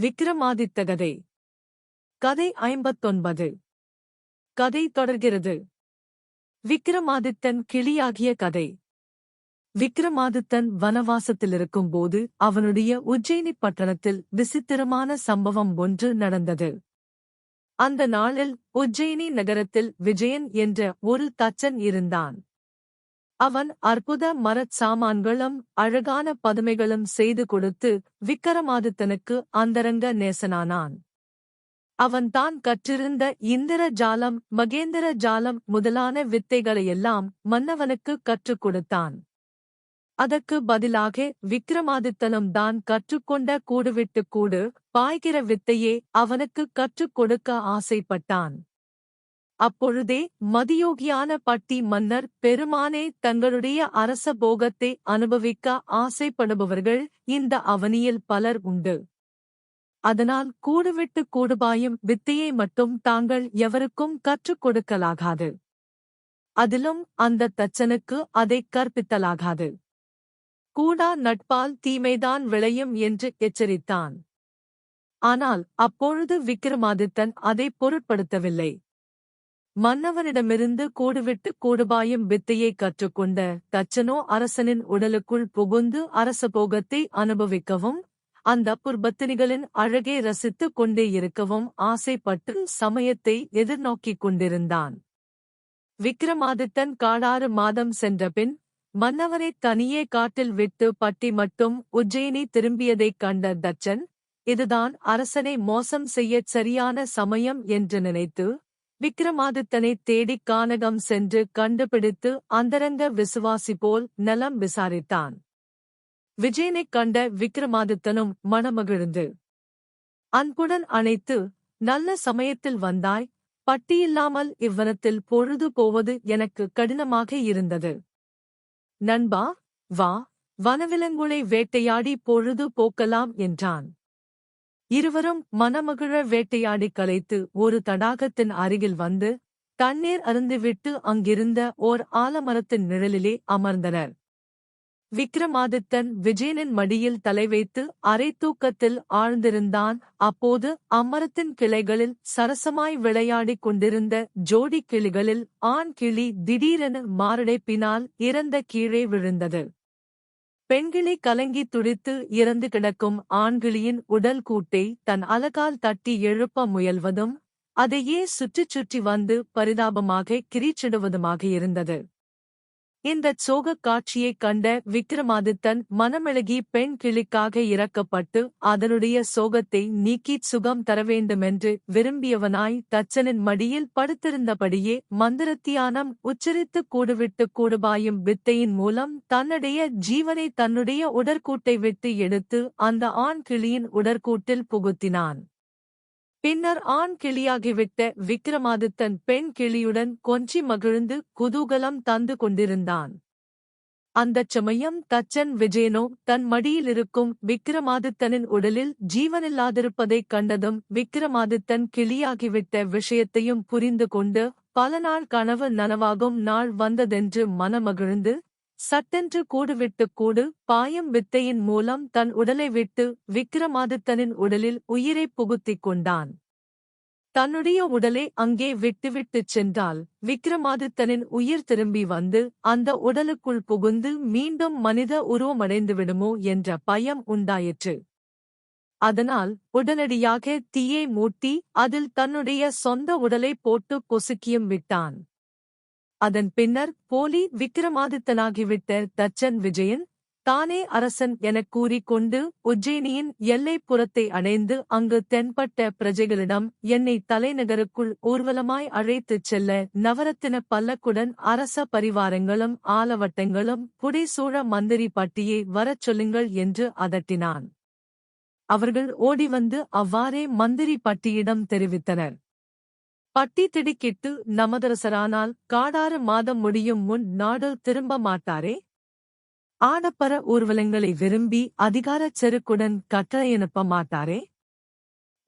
விக்ரமாதித்த கதை கதை ஐம்பத்தொன்பது. கதை தொடர்கிறது. விக்ரமாதித்தன் கிளியாகிய கதை. விக்ரமாதித்தன் வனவாசத்திலிருக்கும் போது அவனுடைய உஜ்ஜயினி பட்டணத்தில் விசித்திரமான சம்பவம் ஒன்று நடந்தது. அந்த நாளில் உஜ்ஜயினி நகரத்தில் விஜயன் என்ற ஒரு தச்சன் இருந்தான். அவன் அற்புத மரச் சாமான்களும் அழகான பதுமைகளும் செய்து கொடுத்து விக்கிரமாதித்தனுக்கு அந்தரங்க நேசனானான். அவன் தான் கற்றிருந்த இந்திர ஜாலம் மகேந்திர ஜாலம் முதலான வித்தைகளையெல்லாம் மன்னவனுக்கு கற்றுக் கொடுத்தான். அதற்கு பதிலாக விக்ரமாதித்தனும் தான் கற்றுக்கொண்ட கூடுவிட்டு கூடு பாய்கிற வித்தையே அவனுக்கு கற்றுக் கொடுக்க ஆசைப்பட்டான். அப்பொழுதே மதியோகியான பட்டி மன்னர் பெருமானே தங்களுடைய அரச போகத்தை அனுபவிக்க ஆசைப்படுபவர்கள் இந்த அவனியில் பலர் உண்டு. அதனால் கூடுவிட்டு கூடுபாயும் வித்தையை மட்டும் தாங்கள் எவருக்கும் கற்றுக் கொடுக்கலாகாது. அதிலும் அந்த தச்சனுக்கு அதைக் கற்பித்தலாகாது. கூடா நட்பால் தீமைதான் விளையும் என்று எச்சரித்தான். ஆனால் அப்பொழுது விக்ரமாதித்தன் அதை பொருட்படுத்தவில்லை. மன்னவனிடமிருந்து கூடுவிட்டு கூடுபாயும் வித்தையை கற்றுக்கொண்ட தச்சனோ அரசனின் உடலுக்குள் புகுந்து அரசபோகத்தை அனுபவிக்கவும் அந்த புர்பத்தினிகளின் அழகை ரசித்துக் கொண்டே இருக்கவும் ஆசைப்பட்டு சமயத்தை எதிர்நோக்கிக் கொண்டிருந்தான். விக்ரமாதித்தன் காடாறு மாதம் சென்றபின் மன்னவரை தனியே காட்டில் விட்டு பட்டி மட்டும் உஜ்ஜயினி திரும்பியதைக் கண்ட தச்சன் இதுதான் அரசனை மோசம் செய்யச் சரியான சமயம் என்று நினைத்து விக்ரமாதித்தனை தேடிக் கானகம் சென்று கண்டுபிடித்து அந்தரங்க விசுவாசி போல் நலம் விசாரித்தான். விஜயனைக் கண்ட விக்ரமாதித்தனும் மனமகிழ்ந்து அன்புடன் அணைத்து நல்ல சமயத்தில் வந்தாய் பட்டியில்லாமல் இவ்வனத்தில் பொழுது போவது எனக்கு கடினமாக இருந்தது. நண்பா வா வனவிலங்குளை வேட்டையாடி பொழுது போக்கலாம் என்றான். இருவரும் மனமகிழ வேட்டையாடி கலைத்து ஒரு தடாகத்தின் அருகில் வந்து தண்ணீர் அருந்துவிட்டு அங்கிருந்த ஓர் ஆலமரத்தின் நிழலிலே அமர்ந்தனர். விக்ரமாதித்தன் விஜயனின் மடியில் தலை வைத்து அரை தூக்கத்தில் ஆழ்ந்திருந்தான். அப்போது அம்மரத்தின் கிளைகளில் சரசமாய் விளையாடிக் கொண்டிருந்த ஜோடி கிளிகளில் ஆண் கிளி திடீரென மாரடைப்பினால் இறந்த கீழே விழுந்தது. பெண்கிளி கலங்கி துடித்து இறந்து கிடக்கும் ஆண்கிளியின் உடல் கூட்டை தன் அலகால் தட்டி எழுப்ப முயல்வதும் அதையே சுற்றிச் சுற்றி வந்து பரிதாபமாக கிரீச்சிடுவதுமாக இருந்தது. இந்தச் சோகக் காட்சியைக் கண்ட விக்ரமாதித்தன் மனமிழகி பெண் கிளிக்காக இறக்கப்பட்டு அதனுடைய சோகத்தை நீக்கிச் சுகம் தரவேண்டுமென்று விரும்பியவனாய் தச்சனின் மடியில் படுத்திருந்தபடியே மந்திரத்தியானம் உச்சரித்துக் கூடுவிட்டு கூடுபாயும் வித்தையின் மூலம் தன்னுடைய ஜீவனை தன்னுடைய உடற்கூட்டை விட்டு எடுத்து அந்த ஆண் கிளியின் உடற்கூட்டில் புகுத்தினான். பின்னர் ஆண் கிளியாகிவிட்ட விக்ரமாதித்தன் பெண் கிளியுடன் கொஞ்சி மகிழ்ந்து குதூகலம் தந்து கொண்டிருந்தான். அந்தச் சமயம் தச்சன் விஜயனோ தன் மடியிலிருக்கும் விக்ரமாதித்தனின் உடலில் ஜீவனில்லாதிருப்பதைக் கண்டதும் விக்ரமாதித்தன் கிளியாகிவிட்ட விஷயத்தையும் புரிந்து கொண்டு பல நாள் கனவு நனவாகும் நாள் வந்ததென்று மனமகிழ்ந்து சட்டென்று கூடுவிட்டு கூடு பாயம் வித்தையின் மூலம் தன் உடலை விட்டு விக்ரமாதித்தனின் உடலில் உயிரை புகுத்திக் கொண்டான். தன்னுடைய உடலை அங்கே விட்டுவிட்டுச் சென்றால் விக்ரமாதித்தனின் உயிர் திரும்பி வந்து அந்த உடலுக்குள் புகுந்து மீண்டும் மனித உருவமடைந்துவிடுமோ என்ற பயம் உண்டாயிற்று. அதனால் உடனடியாக தீயை மூட்டி அதில் தன்னுடைய சொந்த உடலை போட்டு பொசுக்கியும் விட்டான். அதன் பின்னர் போலி விக்கிரமாதித்தனாகிவிட்ட தச்சன் விஜயன் தானே அரசன் எனக் கூறிக்கொண்டு உஜ்ஜயினியின் எல்லைப்புறத்தை அடைந்து அங்கு தென்பட்ட பிரஜைகளிடம் என்னை தலைநகருக்குள் ஊர்வலமாய் அழைத்துச் செல்ல நவரத்தின பல்லக்குடன் அரச பரிவாரங்களும் ஆலவட்டங்களும் புடைசூழ மந்திரி பட்டியை வரச் சொல்லுங்கள் என்று அதட்டினான். அவர்கள் ஓடிவந்து அவ்வாறே மந்திரி பட்டியிடம் தெரிவித்தனர். பட்டி திடுக்கிட்டு நமதரசரானால் காடாறு மாதம் முடியும் முன் நாடு திரும்ப மாட்டாரே? ஆடப்பர ஊர்வலங்களை விரும்பி அதிகாரச் செருக்குடன் கட்டளையனுப்ப மாட்டாரே?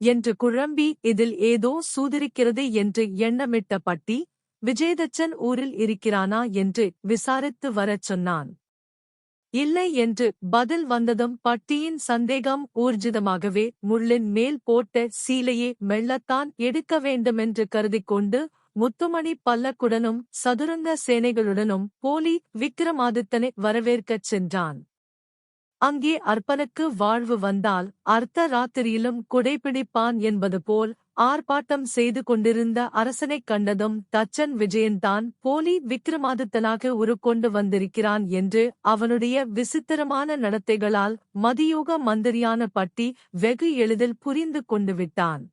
என்று குழம்பி இதில் ஏதோ சூதிருக்கிறது என்று எண்ணமிட்ட பட்டி விஜயதச்சன் ஊரில் இருக்கிறானா என்று விசாரித்து வரச் சொன்னான். இல்லை என்று பதில் வந்ததும் பட்டியின் சந்தேகம் ஊர்ஜிதமாகவே முள்ளின் மேல் போட்ட சீலையை மெல்லத்தான் எடுக்க வேண்டுமென்று கருதிக்கொண்டு முத்துமணி பல்லக்குடனும் சதுரங்க சேனைகளுடனும் போலி விக்ரமாதித்தனை வரவேற்கச் சென்றான். அங்கே அர்ப்பனுக்கு வாழ்வு வந்தால் அர்த்த ராத்திரியிலும் குடைபிடிப்பான் என்பது போல் ஆர்ப்பாட்டம் செய்து கொண்டிருந்த அரசனைக் கண்டதும் தச்சன் விஜயன்தான் போலி விக்ரமாதித்தனாக உருக்கொண்டு வந்திருக்கிறான் என்று அவனுடைய விசித்திரமான நடத்தைகளால் மதியோக மந்திரியான பட்டி வெகு எளிதில் புரிந்து கொண்டு விட்டான்.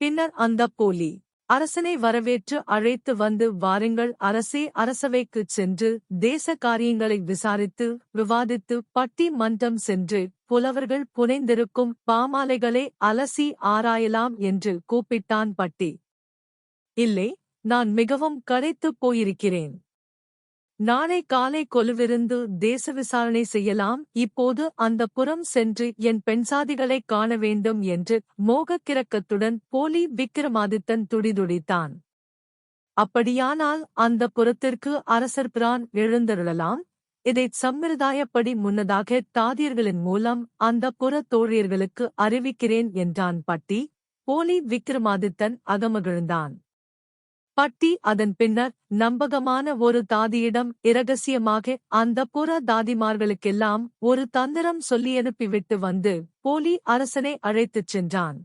பின்னர் அந்தப் போலி அரசனை வரவேற்று அழைத்து வந்து வாருங்கள் அரசே அரசவைக்குச் சென்று தேச காரியங்களை விசாரித்து விவாதித்து பட்டி மன்றம் சென்று புலவர்கள் புனைந்திருக்கும் பாமாலைகளை அலசி ஆராயலாம் என்று கூப்பிட்டான் பட்டி. இல்லை நான் மிகவும் கரைத்துப் போயிருக்கிறேன். நாளை காலை கொலுவிருந்து தேச விசாரணை செய்யலாம். இப்போது அந்த புறம் சென்று என் பெண்சாதிகளைக் காண வேண்டும் என்று மோகக்கிரக்கத்துடன் போலி விக்கிரமாதித்தன் துடிதுடித்தான். அப்படியானால் அந்த புறத்திற்கு அரசர் பிரான் எழுந்தருளலாம்? இதைச் சம்பிரதாயப்படி முன்னதாக தாதியர்களின் மூலம் அந்த புற தோழியர்களுக்கு அறிவிக்கிறேன் என்றான் பட்டி. போலி விக்ரமாதித்தன் அகமகிழ்ந்தான். பட்டி அதன் பின்னர் நம்பகமான ஒரு தாதியிடம் இரகசியமாக அந்த புற தாதிமார்களுக்கெல்லாம் ஒரு தந்திரம் சொல்லியனுப்பிவிட்டு வந்து போலி அரசனை அழைத்துச் சென்றான்.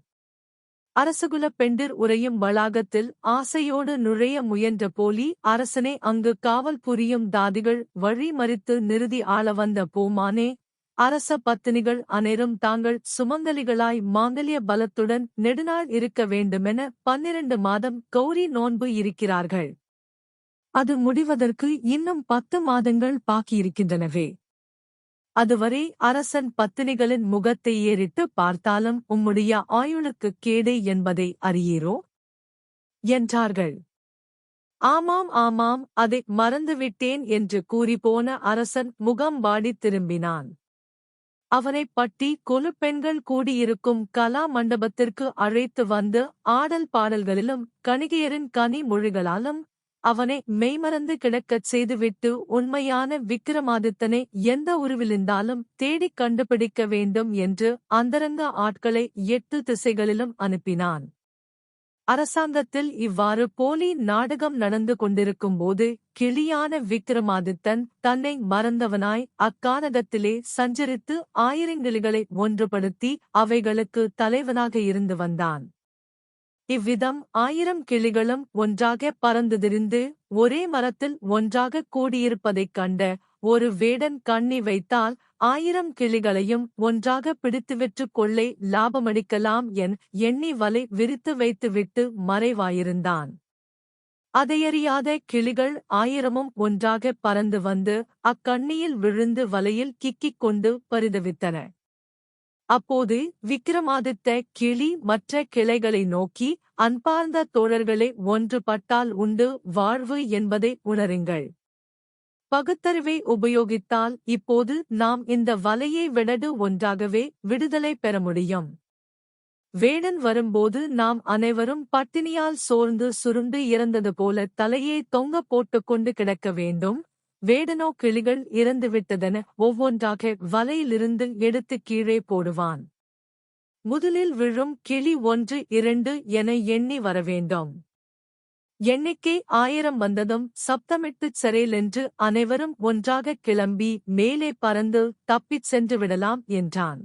அரசகுல பெண்டிர் உரையும் வளாகத்தில் ஆசையோடு நுழைய முயன்ற போலி அரசனே அங்கு காவல் புரியும் தாதிகள் வழி மறித்து நிறுதி ஆள வந்த பூமானே அரச பத்தினிகள் அனைரும் தாங்கள் சுமங்கலிகளாய் மாங்கல்ய பலத்துடன் நெடுநாள் இருக்க வேண்டுமென பன்னிரண்டு மாதம் கௌரி நோன்பு இருக்கிறார்கள். அது முடிவதற்கு இன்னும் பத்து மாதங்கள் பாக்கியிருக்கின்றனவே. அதுவரை அரசன் பத்தினிகளின் முகத்தை ஏறிட்டு பார்த்தாலும் உம்முடைய ஆயுளுக்குக் கேடு என்பதை அறியீரோ? என்றார்கள். ஆமாம் ஆமாம் அதை மறந்துவிட்டேன் என்று கூறிப்போன அரசன் முகம் வாடி திரும்பினான். அவனைப் பட்டி கொலுப்பெண்கள் கூடியிருக்கும் கலா மண்டபத்திற்கு அழைத்து வந்து ஆடல் பாடல்களிலும் கணிகையரின் கனி மொழிகளாலும் அவனை மெய்மறந்து கிடக்கச் செய்துவிட்டு உண்மையான விக்கிரமாதித்தனை எந்த உருவிலிருந்தாலும் தேடிக் கண்டுபிடிக்க வேண்டும் என்று அந்தரங்க ஆட்களை எட்டு திசைகளிலும் அனுப்பினான். அரசாங்கத்தில் இவ்வாறு போலி நாடகம் நடந்து கொண்டிருக்கும்போது கிளியான விக்கிரமாதித்தன் தன்னை மறந்தவனாய் அக்கானகத்திலே சஞ்சரித்து ஆயிரங்கிளிகளை ஒன்றுபடுத்தி அவைகளுக்கு தலைவனாக இருந்து வந்தான். இவ்விதம் ஆயிரம் கிளிகளும் ஒன்றாக பறந்துதிரிந்து ஒரே மரத்தில் ஒன்றாக கூடியிருப்பதைக் கண்ட ஒரு வேடன் கண்ணி வைத்தால் ஆயிரம் கிளிகளையும் ஒன்றாக பிடித்துவிற்று கொள்ளை லாபமடிக்கலாம் என் எண்ணி வலை விரித்து வைத்துவிட்டு மறைவாயிருந்தான். அதையறியாத கிளிகள் ஆயிரமும் ஒன்றாக பறந்து வந்து அக்கண்ணியில் விழுந்து வலையில் கிக்கிக் கொண்டு பரிதவித்தன. அப்போது விக்கிரமாதித்த கிளி மற்ற கிளைகளை நோக்கி அன்பார்ந்த தோழர்களே ஒன்றுபட்டால் உண்டு வாழ்வு என்பதை உணருங்கள். பகுத்தறிவை உபயோகித்தால் இப்போது நாம் இந்த வலையை விடடு ஒன்றாகவே விடுதலை பெற முடியும். வேடன் வரும்போது நாம் அனைவரும் பட்டினியால் சோர்ந்து சுருண்டு இறந்தது போல தலையை தொங்க போட்டுக்கொண்டு கிடக்க வேண்டும். வேடனோ கிளிகள் இறந்துவிட்டதென ஒவ்வொன்றாக வலையிலிருந்து எடுத்து கீழே போடுவான். முதலில் விழும் கிளி ஒன்று இரண்டு என எண்ணி வரவேண்டும். எண்ணிக்கை ஆயிரம் வந்ததும் சப்தமிட்டுச் சரேலென்று அனைவரும் ஒன்றாகக் கிளம்பி மேலே பறந்து தப்பிச் சென்று விடலாம் என்றான்.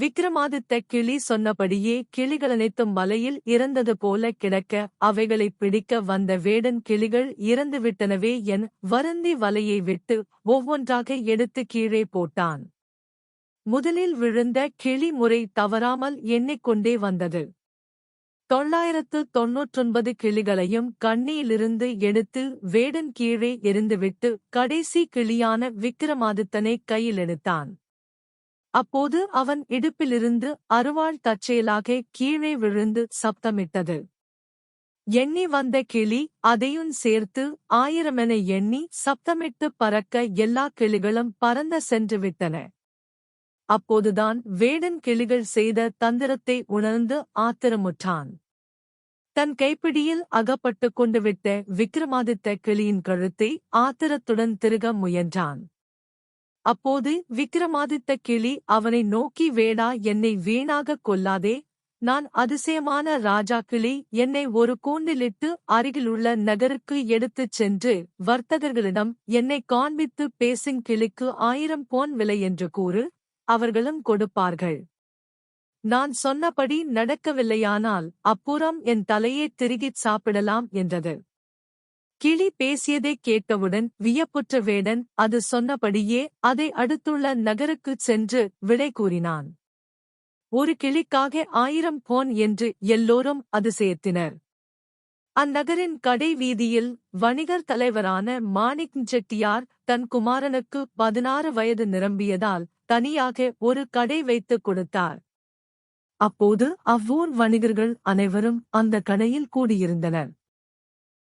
விக்ரமாதித்த கிளி சொன்னபடியே கிளிகளனைத்தும் மலையில் இறந்தது போல கிடக்க அவைகளைப் பிடிக்க வந்த வேடன் கிளிகள் இறந்துவிட்டனவே என் வருந்தி வலையை விட்டு ஒவ்வொன்றாக எடுத்து கீழே போட்டான். முதலில் விழுந்த கிளி முறை தவறாமல் எண்ணிக்கொண்டே வந்தது. தொள்ளாயிரத்து தொன்னூற்றொன்பது கிளிகளையும் கண்ணியிலிருந்து எடுத்து வேடன் கீழே எரிந்துவிட்டு கடைசி கிளியான விக்ரமாதித்தனை கையில் எடுத்தான். அப்போது அவன் இடுப்பிலிருந்து அருவாள் தற்செயலாக கீழே விழுந்து சப்தமிட்டது. எண்ணி வந்த கிளி அதையும் சேர்த்து ஆயிரமென எண்ணி சப்தமிட்டு பறக்க எல்லா கிளிகளும் பறந்த சென்று விட்டன அப்போதுதான் வேடன் கிளிகள் செய்த தந்திரத்தை உணர்ந்து ஆத்திரமுற்றான். தன் கைப்பிடியில் அகப்பட்டுக் கொண்டு விட்ட விக்ரமாதித்த கிளியின் கழுத்தை ஆத்திரத்துடன் திருக முயன்றான். அப்போது விக்ரமாதித்த கிளி அவனை நோக்கி வேடா என்னை வீணாகக் கொல்லாதே. நான் அதிசயமான ராஜா கிளி. என்னை ஒரு கூண்டிலிட்டு அருகிலுள்ள நகருக்கு எடுத்துச் சென்று வர்த்தகர்களிடம் என்னை காண்பித்து பேசும் கிளிக்கு ஆயிரம் பொன் விலை என்று கூறு அவர்களும் கொடுப்பார்கள். நான் சொன்னபடி நடக்கவில்லையானால் அப்புறம் என் தலையே திருகிச் சாப்பிடலாம் என்றது. கிளி பேசியதைக் கேட்டவுடன் வியப்புற்ற வேடன் அது சொன்னபடியே அதை அடுத்துள்ள நகருக்குச் சென்று விடை கூறினான். ஒரு கிளிக்காக ஆயிரம் போன் என்று எல்லோரும் அதிசயத்தினர். அந்நகரின் கடை வீதியில் வணிகர் தலைவரான மாணிக் செட்டியார் தன் குமாரனுக்கு பதினாறு வயது நிரம்பியதால் தனியாக ஒரு கடை வைத்துக் கொடுத்தார். அப்போது அவ்வூர் வணிகர்கள் அனைவரும் அந்த கடையில் கூடியிருந்தனர்.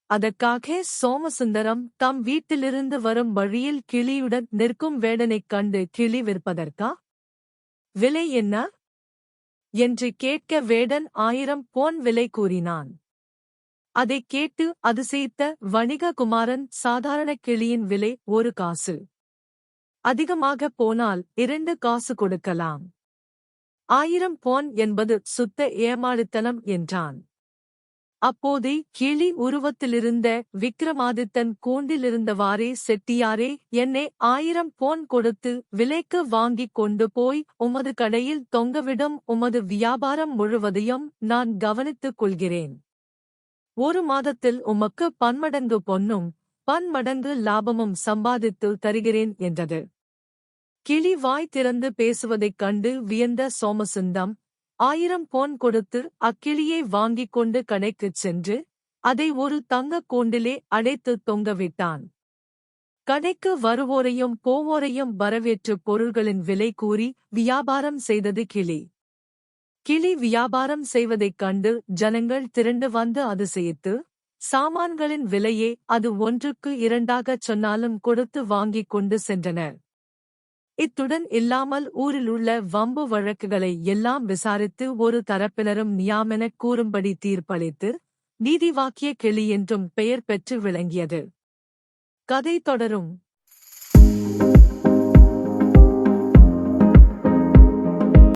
அதற்காக சோமசுந்தரம் தம் வீட்டிலிருந்து வரும் வழியில் கிளியுடன் நிற்கும் வேடனைக் கண்டு கிளி விற்பதற்கா விலை என்ன என்று கேட்க வேடன் ஆயிரம் பொன் விலை கூறினான். அதைக் கேட்டு அதிசயித்த வணிககுமாரன் சாதாரண கிளியின் விலை ஒரு காசு. அதிகமாக போனால் இரண்டு காசு கொடுக்கலாம். ஆயிரம் பொன் என்பது சுத்த ஏமாளித்தனம் என்றான். அப்போதே கிளி உருவத்திலிருந்த விக்ரமாதித்தன் கூண்டிலிருந்தவாறே செட்டியாரே என்னை ஆயிரம் போன் கொடுத்து விலைக்கு வாங்கிக் கொண்டு போய் உமது கடையில் தொங்கவிடும் உமது வியாபாரம் முழுவதையும் நான் கவனித்துக் கொள்கிறேன். ஒரு மாதத்தில் உமக்கு பன்மடங்கு பொன்னும் பன்மடங்கு லாபமும் சம்பாதித்து தருகிறேன் என்றது. கிளி வாய் திறந்து பேசுவதைக் கண்டு வியந்த சோமசுந்தம் ஆயிரம் பொன் கொடுத்து அக்கிளியை வாங்கிக் கொண்டு கடைக்குச் சென்று அதை ஒரு தங்கக் கூண்டிலே அடைத்து தொங்கவிட்டான் கடைக்கு வருவோரையும் போவோரையும் வரவேற்று பொருள்களின் விலை கூறி வியாபாரம் செய்தது கிளி. கிளி வியாபாரம் செய்வதைக் கண்டு ஜனங்கள் திரண்டு வந்து அதிசயித்து சாமான்களின் விலையே அது ஒன்றுக்கு இரண்டாகச் சொன்னாலும் கொடுத்து வாங்கிக் கொண்டு சென்றனர். இத்துடன் இல்லாமல் ஊரிலுள்ள வம்பு வழக்குகளை எல்லாம் விசாரித்து ஒரு தரப்பினரும் நியாமெனக் கூறும்படி தீர்ப்பளித்து நீதிவாக்கிய கிளி என்றும் பெயர் பெற்று விளங்கியது. கதை தொடரும்.